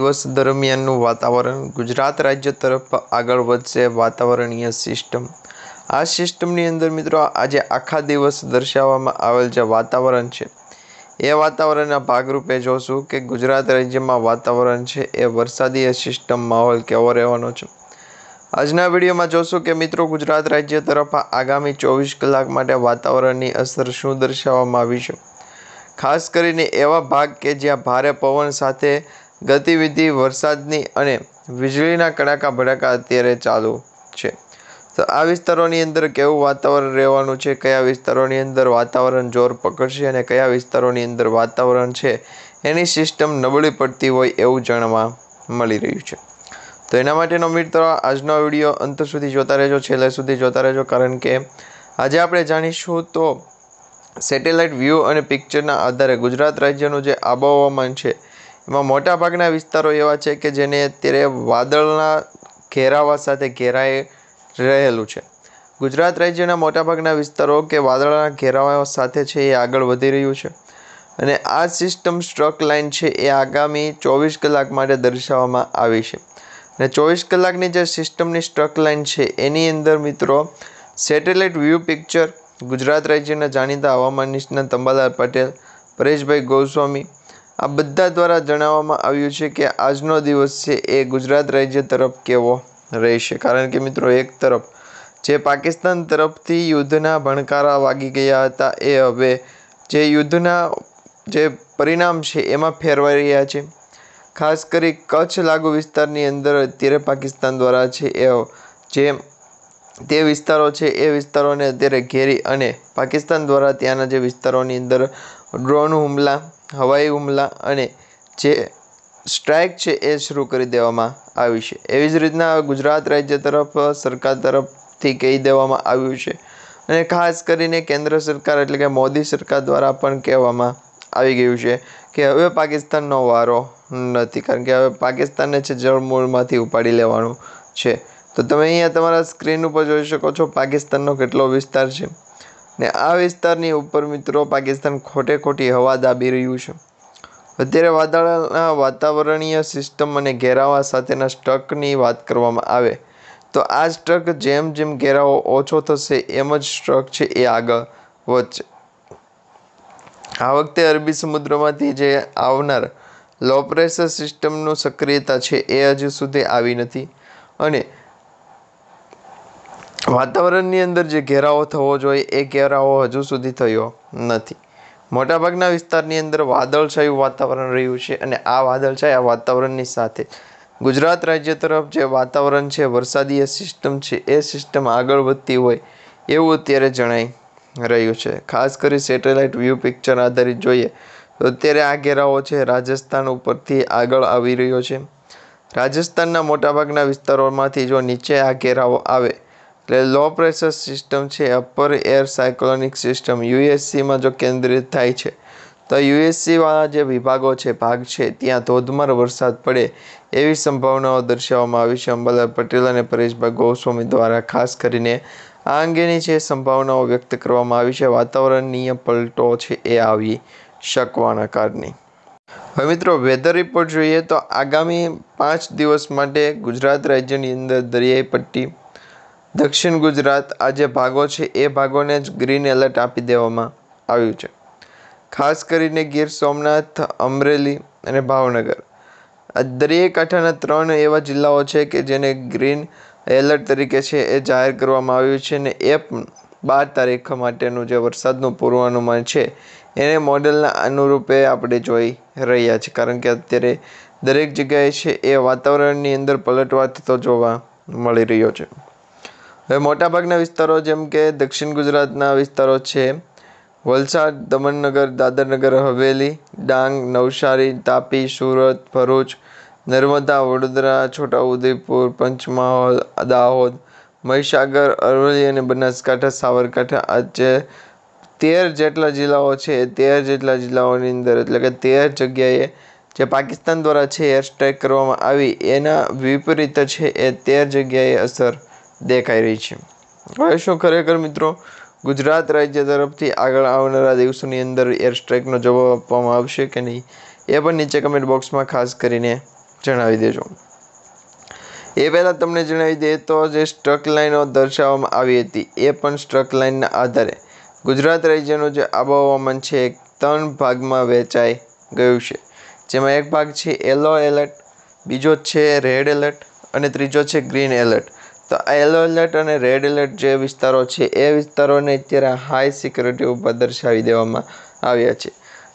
દિવસ દરમિયાનનું વાતાવરણ ગુજરાત રાજ્ય તરફ આગળ વધશે વાતાવરણીય સિસ્ટમ. આ સિસ્ટમની અંદર મિત્રો આજે આખા દિવસ દર્શાવવામાં આવેલ જે વાતાવરણ છે, એ વાતાવરણના ભાગરૂપે જોશું કે ગુજરાત રાજ્યમાં વાતાવરણ છે એ વરસાદી સિસ્ટમ માહોલ કેવો રહેવાનો છે. આજના વિડીયોમાં જોશું કે મિત્રો ગુજરાત રાજ્ય તરફ આગામી ચોવીસ કલાક માટે વાતાવરણની અસર શું દર્શાવવામાં આવી છે. ખાસ કરીને એવા ભાગ કે જ્યાં ભારે પવન સાથે ગતિવિધિ, વરસાદની અને વીજળીના કડાકા ભડાકા અત્યારે ચાલુ છે. તો આ વિસ્તારોની અંદર કેવું વાતાવરણ રહેવાનું છે? કયા વિસ્તારોની અંદર વાતાવરણ જોર પકડશે અને કયા વિસ્તારોની અંદર વાતાવરણ છે? એની સિસ્ટમ નબળી પડતી હોય એવું જાણવા મળી રહ્યું છે. તો એના માટેનો મિત્રો આજનો વીડિયો અંત સુધી જોતા રહેજો, છેલ્લે સુધી જોતા રહેજો, કારણ કે આજે આપણે જાણીશું તો સેટેલાઇટ વ્યૂ અને પિક્ચરના આધારે ગુજરાત રાજ્યનું જે આબોહવામાન છે એમાં મોટાભાગના વિસ્તારો એવા છે કે જેને અત્યારે વાદળના ઘેરાવા સાથે ઘેરાઈ રહેલું છે. ગુજરાત રાજ્યના મોટાભાગના વિસ્તારો કે વાદળના ઘેરાવા સાથે છે એ આગળ વધી રહ્યું છે. અને આ સિસ્ટમ સ્ટ્રક લાઇન છે એ આગામી ચોવીસ કલાક માટે દર્શાવવામાં આવી છે. અને ચોવીસ કલાકની જે સિસ્ટમની સ્ટ્રક લાઇન છે એની અંદર મિત્રો સેટેલાઇટ વ્યૂ પિક્ચર ગુજરાત રાજ્યના જાણીતા હવામાન નિષ્ણાત અંબાલાલ પટેલ, પરેશભાઈ ગોસ્વામી આ બધા દ્વારા જણાવવામાં આવ્યું છે કે આજનો દિવસ છે એ ગુજરાત રાજ્ય તરફ કેવો રહેશે. કારણ કે મિત્રો એક તરફ જે પાકિસ્તાન તરફથી યુદ્ધના ભણકારા વાગી ગયા હતા એ હવે જે યુદ્ધના જે પરિણામ છે એમાં ફેરવાઈ રહ્યા છે. ખાસ કરી કચ્છ લાગુ વિસ્તારની અંદર અત્યારે પાકિસ્તાન દ્વારા છે એ જે તે વિસ્તારો છે એ વિસ્તારોને અત્યારે ઘેરી અને પાકિસ્તાન દ્વારા ત્યાંના જે વિસ્તારોની અંદર ડ્રોન હુમલા હવાઈ હુમલા અને જે સ્ટ્રાઇક છે એ શરૂ કરી દેવામાં આવી છે. એવી જ રીતના ગુજરાત રાજ્ય તરફ, સરકાર તરફથી કહી દેવામાં આવ્યું છે. અને ખાસ કરીને કેન્દ્ર સરકાર એટલે કે મોદી સરકાર દ્વારા પણ કહેવામાં આવી ગયું છે કે હવે પાકિસ્તાનનો વારો નથી, કારણ કે હવે પાકિસ્તાનને છે જળમૂળમાંથી ઉપાડી લેવાનું છે. તો તમે અહીંયા તમારા સ્ક્રીન ઉપર જોઈ શકો છો પાકિસ્તાનનો કેટલો વિસ્તાર છે. ને આ વિસ્તારની ઉપર મિત્રો પાકિસ્તાન ખોટે ખોટી હવા દાબી રહ્યું છે. અત્યારે વાદળના વાતાવરણીય સિસ્ટમ અને ઘેરાવા સાથેના સ્ટ્રકની વાત કરવામાં આવે, તો આ સ્ટ્રક જેમ જેમ ઘેરાવો ઓછો થશે એમ જ સ્ટ્રક છે એ આગળ વધશે. આ વખતે અરબી સમુદ્રમાંથી જે આવનાર લો પ્રેશર સિસ્ટમનું સક્રિયતા છે એ હજુ સુધી આવી નથી. અને વાતાવરણની અંદર જે ઘેરાવો થવો જોઈએ, એ ઘેરાવો હજુ સુધી થયો નથી. મોટાભાગના વિસ્તારની અંદર વાદળછાયું વાતાવરણ રહ્યું છે અને આ વાદળછાયા વાતાવરણની સાથે ગુજરાત રાજ્ય તરફ જે વાતાવરણ છે વરસાદીય સિસ્ટમ છે, એ સિસ્ટમ આગળ વધતી હોય એવું અત્યારે જણાઈ રહ્યું છે. ખાસ કરી સેટેલાઇટ વ્યૂ પિક્ચર આધારિત જોઈએ, તો અત્યારે આ ઘેરાવો છે, રાજસ્થાન ઉપરથી આગળ આવી રહ્યો છે. રાજસ્થાનના મોટાભાગના વિસ્તારોમાંથી જો નીચે આ ઘેરાવો આવે એટલે લો પ્રેશર સિસ્ટમ છે અપર એર સાયક્લોનિક સિસ્ટમ યુએસસીમાં જો કેન્દ્રિત થાય છે, તો યુએસસીવાળા જે વિભાગો છે, ભાગ છે, ત્યાં ધોધમાર વરસાદ પડે એવી સંભાવનાઓ દર્શાવવામાં આવી છે. અંબાલાલ પટેલ અને પરેશભાઈ ગોસ્વામી દ્વારા ખાસ કરીને આ અંગેની જે સંભાવનાઓ વ્યક્ત કરવામાં આવી છે, વાતાવરણીય પલટો છે એ આવી શકવાના કારણે. હવે મિત્રો વેધર રિપોર્ટ જોઈએ તો આગામી પાંચ દિવસ માટે ગુજરાત રાજ્યની અંદર દરિયાઈ પટ્ટી દક્ષિણ ગુજરાત આ જે ભાગો છે, એ ભાગોને જ ગ્રીન એલર્ટ આપી દેવામાં આવ્યું છે. ખાસ કરીને ગીર સોમનાથ, અમરેલી અને ભાવનગર. આ દરેક કાંઠાના ત્રણ એવા જિલ્લાઓ છે કે જેને ગ્રીન એલર્ટ તરીકે છે એ જાહેર કરવામાં આવ્યું છે ને એ પણ બાર તારીખ માટેનું જે વરસાદનું પૂર્વાનુમાન છે, એને મોડેલના અનુરૂપે આપણે જોઈ રહ્યા છીએ. કારણ કે અત્યારે દરેક જગ્યાએ છે એ વાતાવરણની અંદર પલટવા થતો જોવા મળી રહ્યો છે. હવે મોટાભાગના વિસ્તારો જેમ કે દક્ષિણ ગુજરાતના વિસ્તારો છે. વલસાડ, દમણનગર, દાદરનગર, હવેલી, ડાંગ, નવસારી, તાપી, સુરત, ભરૂચ, નર્મદા, વડોદરા, છોટાઉદેપુર, પંચમહાલ, દાહોદ, મહીસાગર, અરવલ્લી અને બનાસકાંઠા, સાબરકાંઠા આજે તેર જેટલા જિલ્લાઓ છે, તેર જેટલા જિલ્લાઓની અંદર. એટલે કે તેર જગ્યાએ જે પાકિસ્તાન દ્વારા છે એર સ્ટ્રાઇક કરવામાં આવી, એના વિપરીત છે, એ તેર જગ્યાએ અસર. દેખાઈ રહી છે. હવે શું ખરેખર મિત્રો? ગુજરાત રાજ્ય તરફથી આગળ આવનારા દિવસોની અંદર એર સ્ટ્રાઇકનો જવાબ આપવામાં આવશે કે નહીં? એ પણ નીચે કમેન્ટ બોક્સમાં ખાસ કરીને જણાવી દેજો. એ પહેલાં તમને જણાવી દઈએ તો જે સ્ટ્રક લાઇનો દર્શાવવામાં આવી હતી, એ પણ સ્ટ્રક લાઇનના આધારે. ગુજરાત રાજ્યનું જે આબોહવામાન છે, એ ત્રણ ભાગમાં વહેંચાઈ ગયું છે. જેમાં એક ભાગ છે યલો એલર્ટ બીજો છે રેડ એલર્ટ અને ત્રીજો છે ગ્રીન એલર્ટ તો યલો એલર્ટ અને રેડ એલર્ટ જે વિસ્તારો છે, એ વિસ્તારોને અત્યારે હાઈ સિક્યુરિટી ઉપર દર્શાવી દેવામાં આવ્યા છે.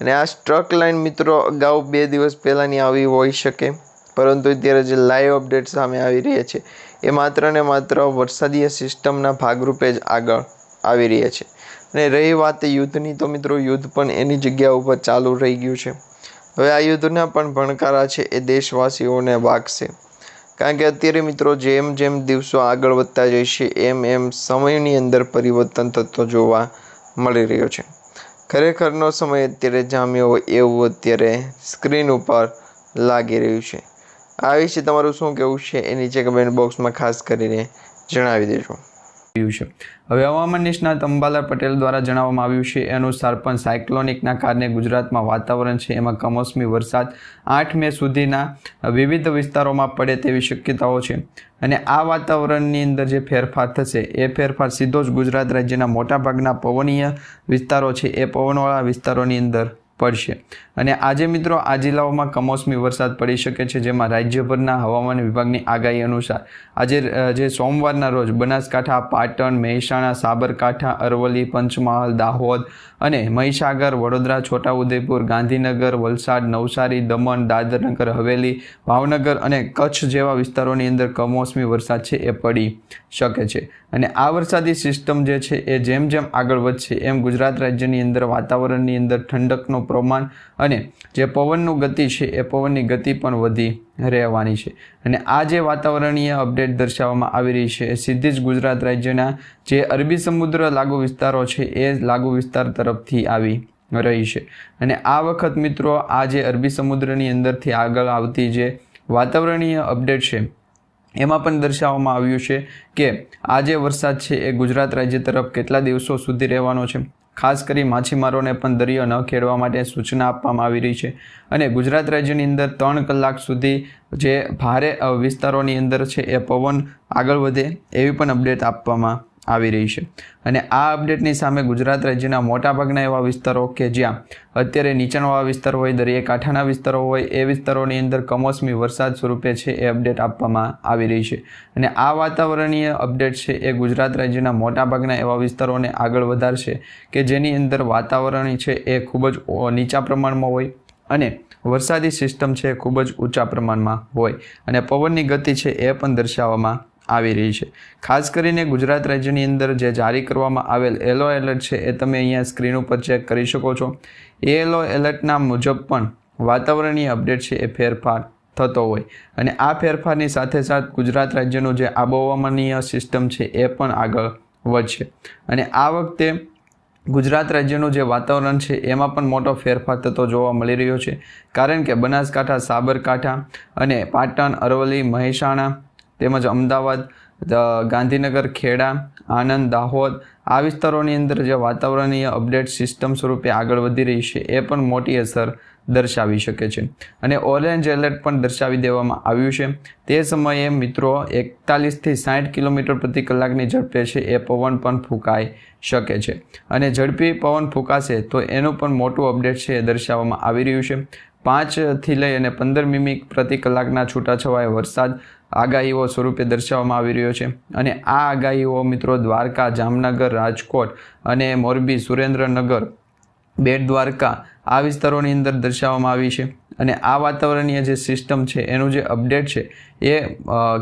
અને આ સ્ટ્રક લાઇન મિત્રો અગાઉ બે દિવસ પહેલાંની આવી હોઈ શકે, પરંતુ અત્યારે જે લાઈવ અપડેટ સામે આવી રહ્યા છે, એ માત્ર ને માત્ર વરસાદીય સિસ્ટમના ભાગરૂપે જ આગળ આવી રહ્યા છે. અને રહી વાત યુદ્ધની, તો મિત્રો યુદ્ધ પણ એની જગ્યા ઉપર ચાલુ રહી ગયું છે. હવે આ યુદ્ધના પણ ભણકારા છે, એ દેશવાસીઓને વાગશે. કારણ કે અત્યારે મિત્રો જેમ જેમ દિવસો આગળ વધતા જાય છે, એમ એમ સમયની અંદર પરિવર્તન થતો જોવા મળી રહ્યો છે. ખરેખરનો સમય અત્યારે જામ્યો હોય એવું અત્યારે સ્ક્રીન ઉપર લાગી રહ્યું છે. આ વિશે તમારું શું કહેવું છે એ નીચે કમેન્ટ બોક્સમાં ખાસ કરીને જણાવી દેજો. આવ્યું છે. હવે હવામાન નિષ્ણાત અંબાલા પટેલ દ્વારા જણાવવામાં આવ્યું છે અનુસાર પણ સાયક્લોનિકના કારણે ગુજરાતમાં વાતાવરણ છે, એમાં કમોસમી વરસાદ આઠ મે સુધીના વિવિધ વિસ્તારોમાં પડે તેવી શક્યતાઓ છે. અને આ વાતાવરણની અંદર જે ફેરફાર થશે, એ ફેરફાર સીધો જ ગુજરાત રાજ્યના મોટાભાગના પવનીય વિસ્તારો છે, એ પવનવાળા વિસ્તારોની અંદર પડશે. અને આજે મિત્રો, આ જિલ્લાઓમાં કમોસમી વરસાદ પડી શકે છે, જેમાં રાજ્યભરના હવામાન વિભાગની આગાહી અનુસાર આજે જે સોમવારના રોજ બનાસકાંઠા, પાટણ, મહેસાણા, સાબરકાંઠા, અરવલ્લી, પંચમહાલ, દાહોદ અને મહીસાગર, વડોદરા, છોટાઉદેપુર, ગાંધીનગર, વલસાડ, નવસારી, દમણ, દાદરનગર, હવેલી, ભાવનગર અને કચ્છ જેવા વિસ્તારોની અંદર કમોસમી વરસાદ છે એ પડી શકે છે. અને આ વરસાદી સિસ્ટમ જે છે એ જેમ જેમ આગળ વધશે, એમ ગુજરાત રાજ્યની અંદર વાતાવરણની અંદર ઠંડકનું પ્રમાણ અને જે પવનનું ગતિ છે એ પવનની ગતિ પણ વધી રહેવાની છે. અને આ જે વાતાવરણીય અપડેટ દર્શાવવામાં આવી રહી છે એ સીધી જ ગુજરાત રાજ્યના જે અરબી સમુદ્ર લાગુ વિસ્તારો છે એ લાગુ વિસ્તાર તરફથી આવી રહી છે. અને આ વખત મિત્રો આ જે અરબી સમુદ્રની અંદરથી આગળ આવતી જે વાતાવરણીય અપડેટ છે એમાં પણ દર્શાવવામાં આવ્યું છે કે આ જે વરસાદ છે એ ગુજરાત રાજ્ય તરફ કેટલા દિવસો સુધી રહેવાનો છે ખાસ કરી માછીમારોને પણ દરિયો ન ખેડવા માટે સૂચના આપવામાં આવી રહી છે. અને ગુજરાત રાજ્યની અંદર ત્રણ કલાક સુધી જે ભારે વિસ્તારોની અંદર છે એ પવન આગળ વધે એવી પણ અપડેટ આપવામાં આવી રહી છે. અને આ અપડેટની સામે ગુજરાત રાજ્યના મોટાભાગના એવા વિસ્તારો કે જ્યાં અત્યારે નીચાણવાળા વિસ્તારો હોય દરિયાકાંઠાના વિસ્તારો હોય, એ વિસ્તારોની અંદર કમોસમી વરસાદ સ્વરૂપે છે એ અપડેટ આપવામાં આવી રહી છે. અને આ વાતાવરણીય અપડેટ છે એ ગુજરાત રાજ્યના મોટાભાગના એવા વિસ્તારોને આગળ વધારશે કે જેની અંદર વાતાવરણ છે એ ખૂબ જ નીચા પ્રમાણમાં હોય અને વરસાદી સિસ્ટમ છે ખૂબ જ ઊંચા પ્રમાણમાં હોય. અને પવનની ગતિ છે એ પણ દર્શાવવામાં આવી રહી છે. ખાસ કરીને ગુજરાત રાજ્યની અંદર જે જારી કરવામાં આવેલ એલો એલર્ટ છે એ તમે અહીંયા સ્ક્રીન ઉપર ચેક કરી શકો છો. એ એલો એલર્ટના મુજબ પણ વાતાવરણીય અપડેટ છે એ ફેરફાર થતો હોય. અને આ ફેરફારની સાથે સાથે ગુજરાત રાજ્યનું જે આબોહવામાનીય સિસ્ટમ છે એ પણ આગળ વધશે. અને આ વખતે ગુજરાત રાજ્યનું જે વાતાવરણ છે એમાં પણ મોટો ફેરફાર થતો જોવા મળી રહ્યો છે. કારણ કે બનાસકાંઠા, સાબરકાંઠા અને પાટણ, અરવલ્લી, મહેસાણા તેમજ અમદાવાદ ગાંધીનગર, ખેડા આનંદ દાહોદ આ વિસ્તારોની અંદર જે વાતાવરણીય અપડેટ સિસ્ટમ સ્વરૂપે આગળ વધી રહી છે એ પણ મોટી અસર દર્શાવી શકે છે. અને ઓરેન્જ એલર્ટ પણ દર્શાવી દેવામાં આવ્યું છે. તે સમયે મિત્રો એકતાલીસથી સાઠ કિલોમીટર પ્રતિ કલાકની ઝડપે છે એ પવન પણ ફૂંકાઈ શકે છે. અને ઝડપી પવન ફૂંકાશે તો એનું પણ મોટું અપડેટ છે એ દર્શાવવામાં આવી રહ્યું છે. પાંચથી લઈ અને પંદર મીમી પ્રતિ કલાકના છૂટાછવાયા વરસાદ આગાહીઓ સ્વરૂપે દર્શાવવામાં આવી રહ્યો છે. અને આ આગાહીઓ મિત્રો દ્વારકા, જામનગર, રાજકોટ અને મોરબી, સુરેન્દ્રનગર, બેટ દ્વારકા આ વિસ્તારોની અંદર દર્શાવવામાં આવી છે. અને આ વાતાવરણીય જે સિસ્ટમ છે, એનું જે અપડેટ છે, એ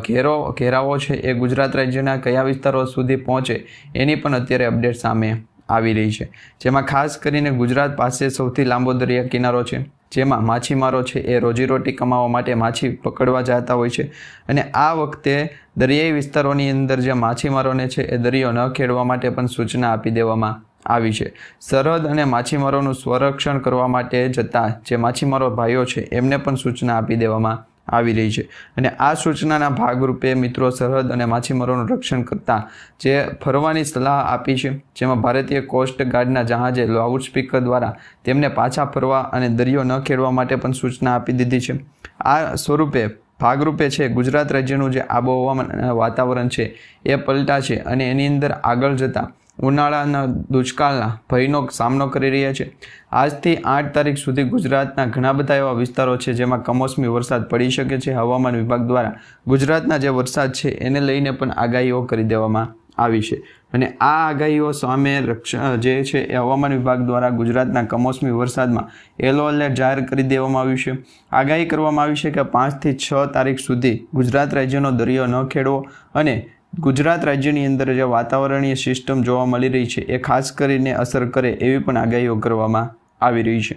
ઘેરો, ઘેરાવો છે, એ ગુજરાત રાજ્યના કયા વિસ્તારો સુધી પહોંચે, એની પણ અત્યારે અપડેટ સામે આવી રહી છે. જેમાં ખાસ કરીને ગુજરાત પાસે સૌથી લાંબો દરિયા કિનારો છે. જેમાં માછીમારો છે એ રોજીરોટી કમાવા માટે માછી પકડવા જતા હોય છે. અને આ વખતે દરિયાઈ વિસ્તારોની અંદર જે માછીમારોને છે એ દરિયો ન ખેડવા માટે પણ સૂચના આપી દેવામાં આવી છે. સરહદ અને માછીમારોનું સંરક્ષણ કરવા માટે જતા જે માછીમારો ભાઈઓ છે એમને પણ સૂચના આપી દેવામાં આવી રહી છે. અને આ સૂચનાના ભાગરૂપે મિત્રો સરહદ અને માછીમારોનું રક્ષણ કરતા જે ફરવાની સલાહ આપી છે, જેમાં ભારતીય કોસ્ટ ગાર્ડના જહાજે લાઉડસ્પીકર દ્વારા તેમને પાછા ફરવા અને દરિયો ન ખેડવા માટે પણ સૂચના આપી દીધી છે. આ સ્વરૂપે ભાગરૂપે છે, ગુજરાત રાજ્યનું જે આબોહવા વાતાવરણ છે એ પલટા છે અને એની અંદર આગળ જતાં ઉનાળાના દુષ્કાળના ભયનો સામનો કરી રહ્યા છે. આજથી આઠ તારીખ સુધી ગુજરાતના ઘણા બધા એવા વિસ્તારો છે જેમાં કમોસમી વરસાદ પડી શકે છે. હવામાન વિભાગ દ્વારા ગુજરાતના જે વરસાદ છે એને લઈને પણ આગાહીઓ કરી દેવામાં આવી છે. અને આ આગાહીઓ સામે રક્ષણ જે છે એ હવામાન વિભાગ દ્વારા ગુજરાતના કમોસમી વરસાદમાં યલો એલર્ટ જાહેર કરી દેવામાં આવ્યું છે. આગાહી કરવામાં આવી છે કે પાંચથી છ તારીખ સુધી ગુજરાત રાજ્યનો દરિયો ન ખેડવો અને ગુજરાત રાજ્યની અંદર જે વાતાવરણીય સિસ્ટમ જોવા મળી રહી છે, એ ખાસ કરીને અસર કરે એવી પણ આગાહીઓ કરવામાં આવી રહી છે.